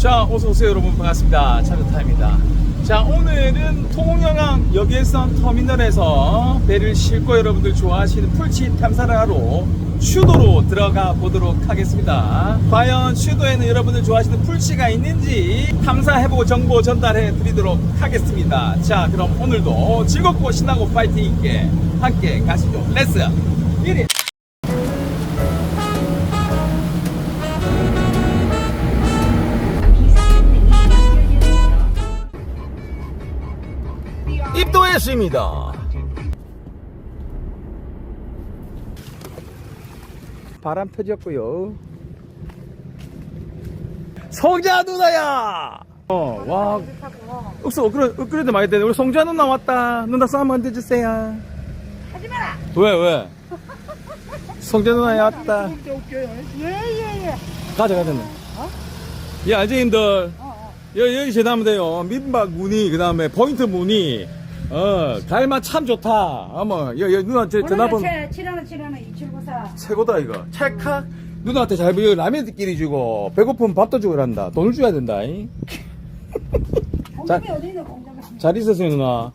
자, 어서오세요, 여러분. 반갑습니다. 차주타입니다. 자, 오늘은 통영항 여객선 터미널에서 배를 싣고 여러분들 좋아하시는 풀치 탐사를 하러 슈도로 들어가 보도록 하겠습니다. 과연 슈도에는 여러분들 좋아하시는 풀치가 있는지 탐사해보고 정보 전달해 드리도록 하겠습니다. 자, 그럼 오늘도 즐겁고 신나고 파이팅 있게 함께 가시죠. 렛츠! 1위! 입도했습니다. 바람 터졌고요. 성자 누나야. 어, 와. 억수 그래 그래도 많이 되네. 우리 성자 누나 왔다. 누나 싸움 한대 주세요. 하지 마라. 왜 왜? 성자 누나 왔다. 예 예 예. 가자 가자. 예 알지님들. 어, 어. 여기, 여기 지나면 돼요. 민박 무늬, 그 다음에 포인트 무늬. 어, 갈맛 참 좋다. 어머, 여기, 여기 누나 제 전화번호. 칠하나 칠하나 이칠구사. 최고다, 이거. 찰칵. 누나한테 잘 보여. 라면끼리 주고, 배고프면 밥도 주고 이란다. 돈을 줘야 된다. 잉? 공장이 어디 공장이? 잘 있었어요, 누나. 아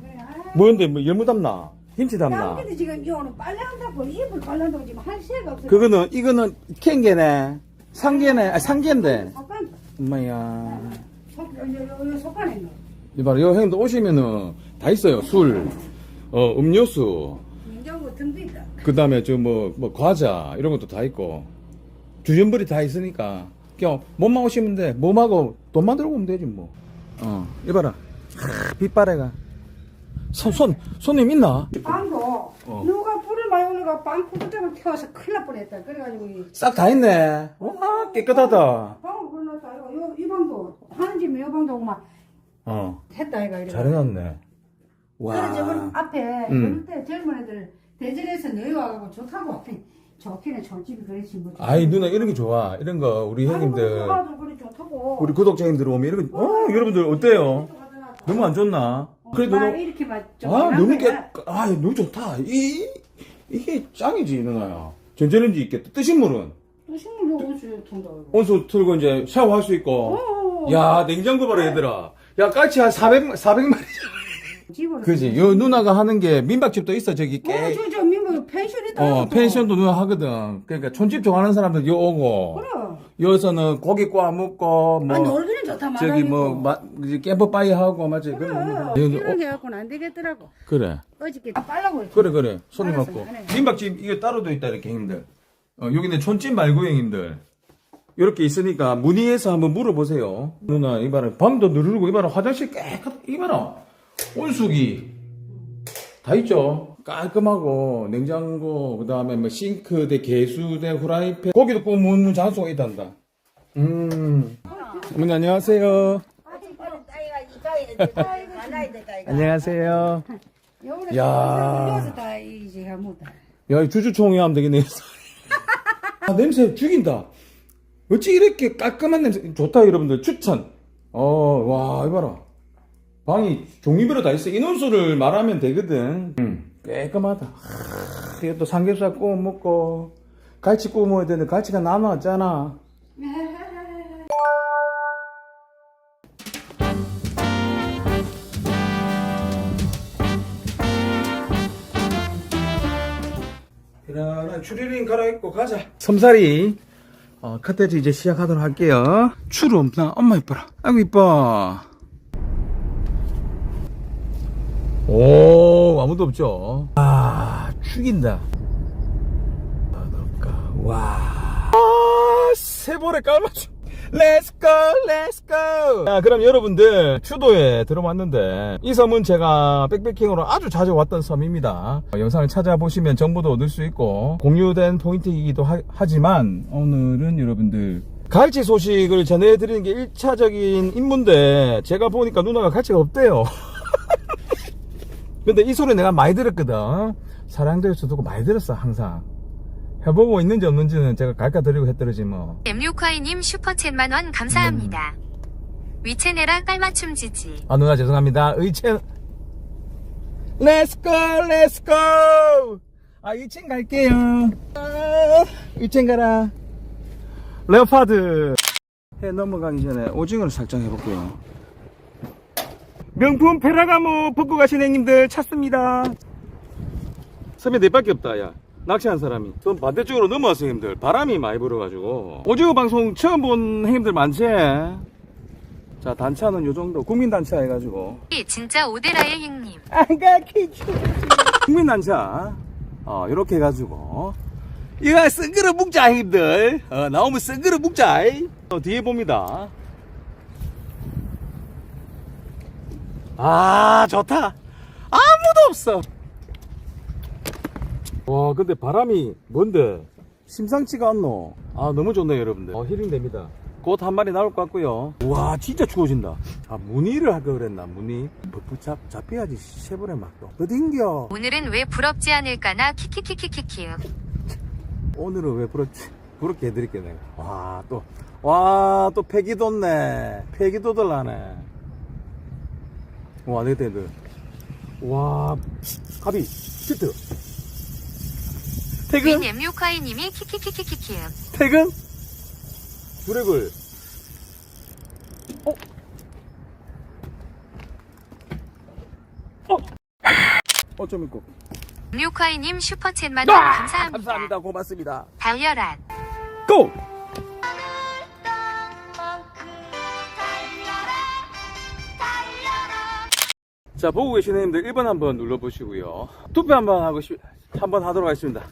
그래. 아. 뭐였는데, 뭐, 열무 담나? 김치 담나? 나무기도 지금 이 오늘 빨래한다고 입을 빨래한다고 지금 할 새가 없어. 그거는, 이거는 캔게네. 상게네. 아, 상게인데. 엄마야. 속 속간에 있는. 이봐라, 여 형님들 오시면은 다 있어요. 술, 어, 음료수. 냉장고 등도 있다. 그 다음에 저 뭐, 뭐, 과자, 이런 것도 다 있고. 주전부리 다 있으니까. 그냥 몸만 오시면 돼. 몸하고 돈만 들고 오면 되지, 뭐. 어, 이봐라. 하, 빗바래가. 손, 손, 손님 있나? 빵도 어. 누가 불을 많이 올려가 빵 푸드장을 태워서 큰일 날 뻔했다. 그래가지고 이 싹 다 있네. 와, 깨끗하다. 빵을 불러놨다. 이거 요- 이 방도 하는 집에 이 방도 막 어, 했다 이거 이래. 잘해놨네. 그래 저번 와. 앞에 음. 그럴 때 젊은 애들 대전에서 내려와가지고 좋다고 좋기는 좋집이 그렇지 뭐. 아이, 누나 이런 게 좋아. 이런 거, 우리 형님들. 아이고, 그래 좋다고. 우리 구독자님들 오면 이런 거, 어, 여러분들 어때요? 너무 안 좋나? 그래도 말 너, 이렇게 막좀 아, 너무 깨, 아, 너무 좋다. 이, 이게 짱이지, 누나야. 전자레인지 있겠다. 뜨신 물은? 오지 통다. 온수 틀고 이제 샤워할 수 있고. 어. 야, 냉장고 봐라, 얘들아. 야, 까치 한 400, 400마리. 집으로. 그지? 요 누나가 하는 게 민박집도 있어, 저기 어, 깨. 저 저 민뭐 펜션이다. 어, 펜션도 누나 하거든. 그러니까 촌집 좋아하는 사람들 요 오고. 그래. 여기서는 고기 구워 먹고, 뭐. 아 놀기는 좋다 말아. 저기 뭐, 마, 캠프파이 하고, 맞지? 그래. 그래. 이런 게 갖고는 안 되겠더라고. 그래. 어저께 아, 빨라고 했지. 그래 그래 손님 알았어, 갖고 안 해. 민박집 이게 따로도 있다 이렇게 형님들 어, 여기는 촌집 말고 형님들 이렇게 있으니까 문의해서 한번 물어보세요. 누나 이봐라 방도 누르고 이봐라 화장실 깨끗 이봐라 온수기. 다 있죠? 깔끔하고 냉장고 그 다음에 뭐 싱크대 개수대 후라이팬. 고기도 구워 먹는 장소가 있단다. 음. 어머니 안녕하세요. 안녕하세요. 야. 야, 이 주주총회 하면 되겠네. 아, 냄새 죽인다. 어찌 이렇게 깔끔한 냄새, 좋다, 여러분들. 추천. 어, 와, 이봐라. 방이 종류별로 다 있어. 인원수를 말하면 되거든. 음, 깔끔하다. 하, 이거 또 삼겹살 구워 먹고, 갈치 구워 먹어야 되는데, 갈치가 나눠왔잖아. 이런 추리링 갈아입고 가자. 섬살이 어, 카테지 이제 시작하도록 할게요. 추루 없나? 엄마 이뻐라. 아이고 이뻐. 오 아무도 없죠. 아 죽인다. 와. 아 세벌에 깔맞춤. Let's go, let's go. 자, 그럼 여러분들 추도에 들어왔는데 이 섬은 제가 백패킹으로 아주 자주 왔던 섬입니다. 어, 영상을 찾아보시면 정보도 얻을 수 있고 공유된 포인트이기도 하, 지만 오늘은 여러분들 갈치 소식을 전해드리는 게 1차적인 임무인데 제가 보니까 누나가 갈치가 없대요. 근데 이 소리 내가 많이 들었거든. 사랑도에서 듣고 많이 들었어 항상. 해보고 있는지 없는지는 제가 갈까드리고 했더지 뭐. 엠류콰이님 슈퍼챗 만원 감사합니다. 위체네라 깔맞춤 지지. 아 누나 죄송합니다. go, let's go. 아 의첸 갈게요. 아, 의첸 가라. 레오파드. 해 넘어가기 전에 오징어를 살짝 해볼게요. 명품 페라가모 벗고 가신 형님들 찾습니다. 선배 네 밖에 없다, 야. 낚시한 사람이. 그럼 반대쪽으로 넘어왔어, 형님들. 바람이 많이 불어가지고. 오징어 방송 처음 본 형님들 많지? 자, 단차는 요 정도. 국민단차 해가지고. 진짜 오데라의 형님. 안가 키치. 국민단차. 어, 요렇게 해가지고. 이거 쓴 그릇 묵자, 형님들. 어, 나오면 쓴 그릇 묵자. 어, 뒤에 봅니다. 아, 좋다. 아무도 없어. 와, 근데 바람이 뭔데? 심상치가 않노. 아, 너무 좋네요, 여러분들. 어, 힐링 됩니다. 곧 한 마리 나올 것 같고요. 와, 진짜 추워진다. 아, 무늬를 할까 그랬나, 무늬? 버프 잡, 잡혀야지, 쉐보레 막도. 어딘겨? 오늘은 왜 부럽지 않을까나 키키키키키키. 오늘은 왜 부럽지? 부럽게 해드릴게, 내가. 와, 또, 와, 또 폐기 돋네. 폐기 돋을라네. 와, 내 때들. 와, 가비, 히트. 퇴근? 윈 엠유카이님이 키키키키키키. 퇴근? 브렉을. 어? 어? 어쩜 있고. 엠유카이님 슈퍼챗만 원 감사합니다. 아, 감사합니다. 고맙습니다. 달려라. 고! 자, 보고 계시는 형님들 1번 한번 눌러보시고요. 투표 한번 하고, 싶, 한번 하도록 하겠습니다.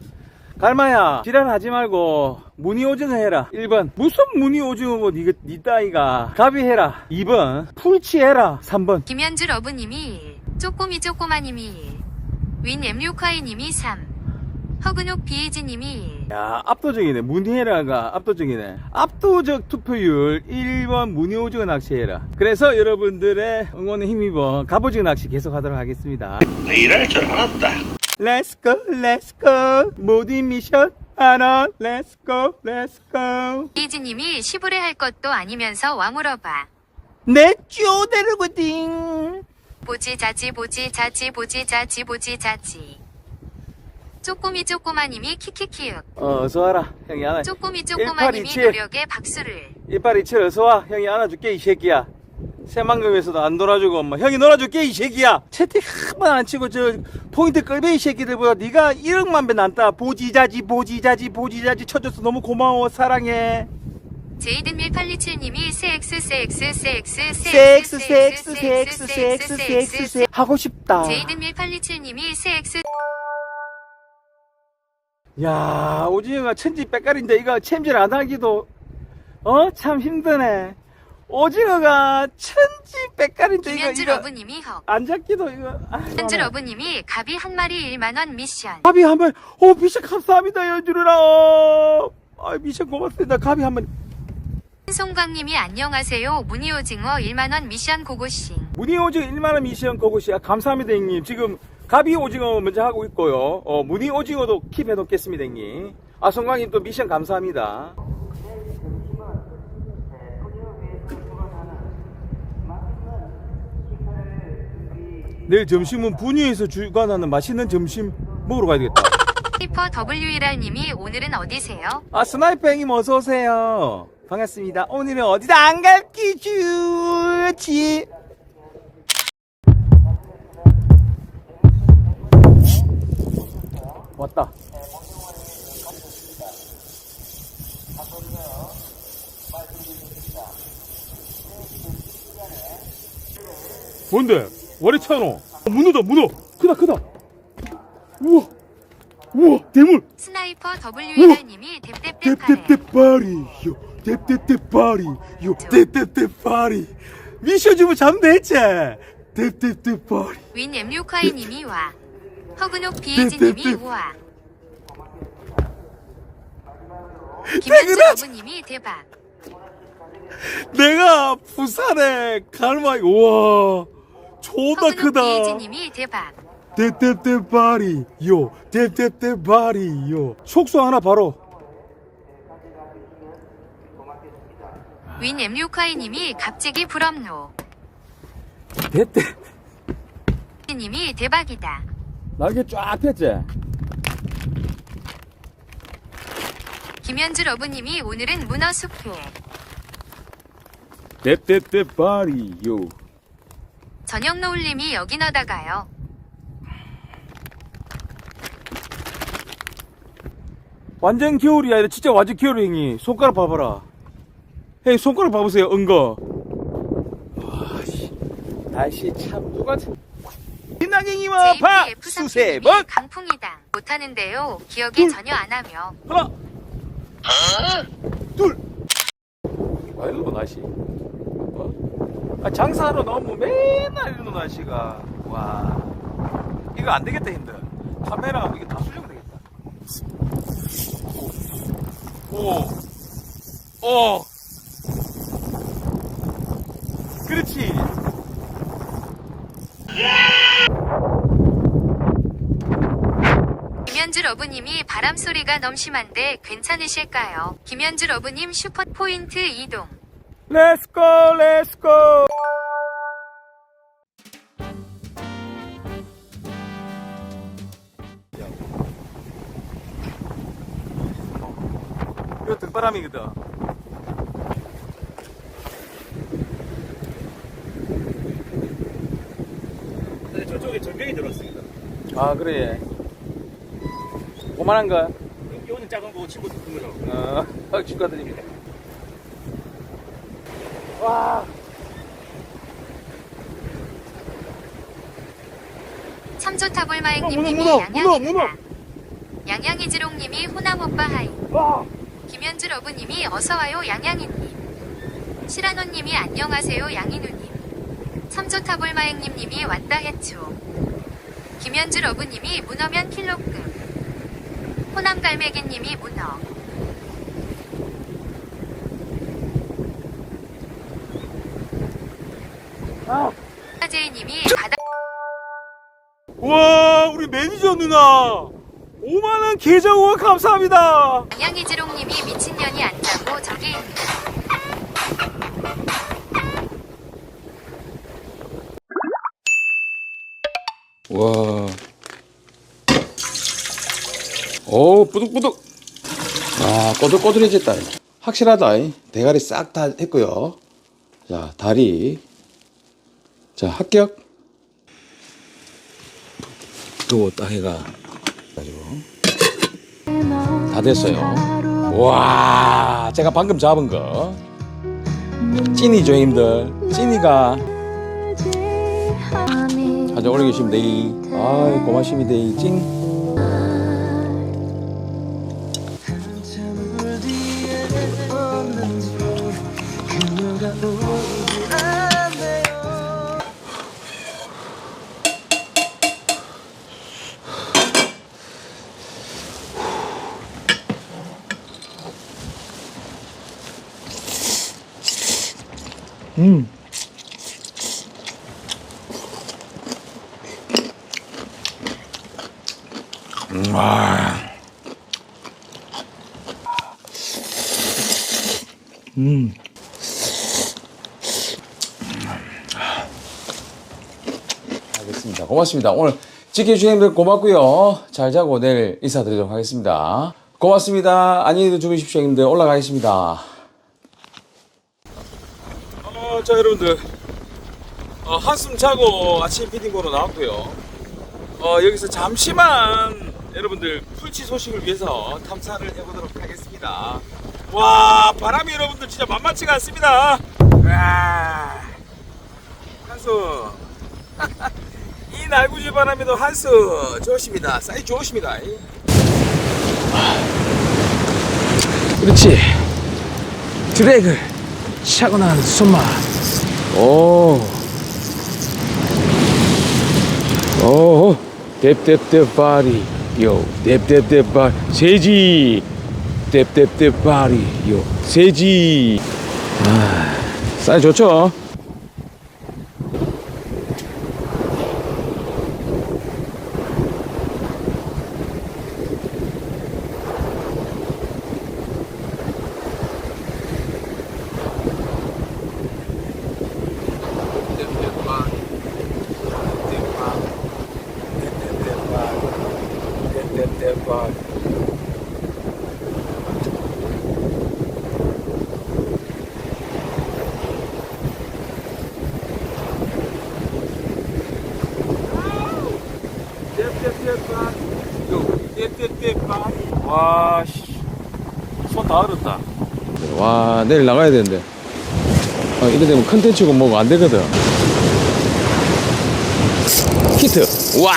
갈마야, 지랄하지 말고, 무늬 오징어 해라. 1번. 무슨 무늬 오징어고, 니, 니 따위가. 가비 해라. 2번. 풀치 해라. 3번. 김현주 러브님이 1. 쪼꼬미 쪼꼬마님이 1. 윈 엠유카이님이 3. 허근옥 비에이지님이 1. 야, 압도적이네. 무늬해라가 압도적이네. 압도적 투표율 1번 무늬 오징어 낚시해라. 그래서 여러분들의 응원에 힘입어 갑오징어 낚시 계속 하도록 하겠습니다. 일할 줄 알았다. Let's go, let's go. 모든 미션 하나. Let's go, let's go. 비에이지님이 시부레 할 것도 아니면서 와물어봐. 내 쪼대르거든. 보지 자지 보지 자지 보지 자지 보지 자지. 쪼꼬미 쪼꼬마님이 키키키윽. 어, 어서 와라. 형이 안아. 쪼꼬미 쪼꼬마님이 1827. 노력에 박수를. 이빨 이칠 어서 와. 형이 안아줄게, 이 새끼야. 새만금에서도 안 놀아주고 엄마 형이 놀아줄게 이 새끼야 채팅 한 번 안 치고 저 포인트 끌베이 새끼들보다 네가 1억만 배 난다 보지자지 보지자지 보지자지 쳐줘서 너무 고마워 사랑해 제이든 1827님이 세엑스 세엑스 세엑스 섹스 섹스 섹스 섹스 섹스 섹스 하고 싶다 제이든 1827님이 세엑스 야 오징어가 천지 빽깔인데 이거 챔질 안 하기도 어 참 힘드네 오징어가 천지 빽깔인데 이거 김현주 이거 러브님이 헉 안 잡기도 이거. 아, 현주 러브님이 갑이 한 마리 1만원 미션. 가비 한번 오 미션 감사합니다 연주르라. 어. 아 미션 고맙습니다. 가비 한번 송광님이 안녕하세요. 무늬오징어 1만원 미션 고고싱. 무늬 오징어 1만원 미션 거고시야 감사합니다 형님. 지금 가비 오징어 먼저 하고 있고요. 어 무늬 오징어도 킵해 놓겠습니다 형님. 아 송광님 또 미션 감사합니다 내일 점심은 분유에서 주관하는 맛있는 점심 먹으러 가야 되겠다 히퍼 WLR님이 오늘은 어디세요? 아 스나이퍼 형님 어서 오세요. 반갑습니다. 오늘은 어디다 안 갈기 주지? 왔다. 뭔데? 월이 차노? 어, 문어다 문어. 크다 크다. 우와 우와 대물. 스나이퍼 WLR님이 뎁뎁뎁 뎁뎁뎁파리요 뎁뎁뎁파리요 뎁뎁뎁파리 미션 주면 잠 됐지 뎁뎁뎁파리 윈 엠류카이님이 와 비에이지님이 뎁뎁뎁. 우와 김현주 러브님이 대박 내가 부산에 갈마이 우와 존나 크다. 비에이지님이 대박. 뎁뎁뎁파리요. 뎁뎁뎁파리요. 속수 하나 바로. 윈 엠류카이님이 갑자기 부럽노 뎁뎁 님이 대박이다. 날개 쫙 폈지? 김현주 러브님이 오늘은 문어 숙회. 뎁뎁뎁 바리 요. 저녁 노을님이 여기 너다가요. 완전 겨울이 아니라 진짜 완전 겨울이 형이. 손가락 봐봐라. 형님 손가락 봐보세요 은거. 와 씨. 날씨 참 누가 빛나갱이와 파! 수세 JPF3님이 번! 강풍이당. 못하는데요. 기억이 전혀 안 하며. 하나! 둘! 아, 이러노 날씨. 어? 아, 장사하러 나오면 맨날 이러노 날씨가 와 이거 안 되겠다 힘들 카메라 이거 다 수정 되겠다 오, 오, 그렇지. 김현주 러브님이 바람 소리가 너무 심한데 괜찮으실까요? 김현주 러브님 슈퍼 포인트 이동. Let's go, let's go. 이거 등바람이거든. 근데 저쪽에 전병이 들어왔습니다. 아 그래. 고만한 거. 이거는 작은 거고 친구 큰 거죠. 어, 축하드립니다. 와. 참 좋다 문어, 볼마행님님이 문어, 문어, 문어. 양양이다. 양양이지롱님이 호남 오빠 하이. 와. 김현주 러브님이 어서와요 양양이님. 시라노님이 안녕하세요 양인우님. 참 좋다 볼마행님님이 왔다 해초. 김현주 러브님이 문어면 킬로급. 호남 갈매기님이 문어. 아. 하재희님이 바다. 와, 우리 매니저 누나. 5만원 계좌 후원 감사합니다. 양양이지롱님이 미친년이 안 자고 저기. 와. 오, 뿌득뿌득. 아, 꼬들꼬들해졌다. 확실하다. 대가리 싹 다 했고요. 자, 다리. 자, 합격. 딱 해가. 가지고. 다 됐어요. 와, 제가 방금 잡은 거. 찐이죠, 힘들. 찐이가. 아주 오래 계시면 데이. 아이, 고맙습니다, 데이. 찐. 음. 와. 음. 알겠습니다. 고맙습니다. 오늘 지켜주신 분들 고맙고요. 잘 자고 내일 인사드리도록 하겠습니다. 고맙습니다. 안녕히 주무십시오, 형님들. 올라가겠습니다. 어, 자, 여러분들. 어, 한숨 자고 아침 피딩보로 나왔고요. 어, 여기서 잠시만 여러분들 풀치 소식을 위해서 탐사를 해보도록 하겠습니다. 와 바람이 여러분들 진짜 만만치가 않습니다. 와 한수 이 날구지 바람에도 한수 좋으십니다. 사이즈 좋으십니다. 그렇지 드래그 차고 난 손맛 오. 오, 뎁뎁뎁 바리, 요, 뎁뎁뎁 바리, 세지, 뎁뎁뎁 바리, 요, 세지. 아, 쌀 좋죠? 뎁뎁 바리, 뎁뎁 바리. 뎁뎁뎁 바리. 와, 씨. 손 다 얼었다. 와, 내일 나가야 되는데. 아, 이래 되면 컨텐츠고 뭐고 안 되거든. 히트. 와!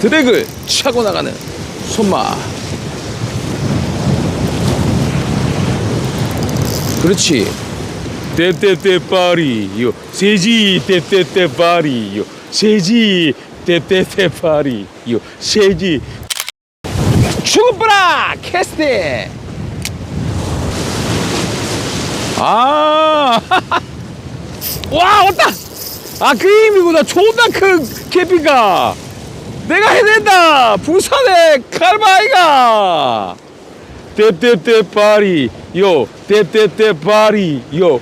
드랙을 차고 나가는 손마. 그렇지. 떼떼떼 파리 요. 세지 떼떼떼 파리 요. 세지 떼떼떼 파리요. 세지 죽어버라 캐스팅 아, 와, 왔다! 아, 그 힘이구나. 존나 큰 캐피가. 내가 해낸다! 부산의 칼바이가! 떼떼떼 파리, 요, 떼떼떼 파리, 요,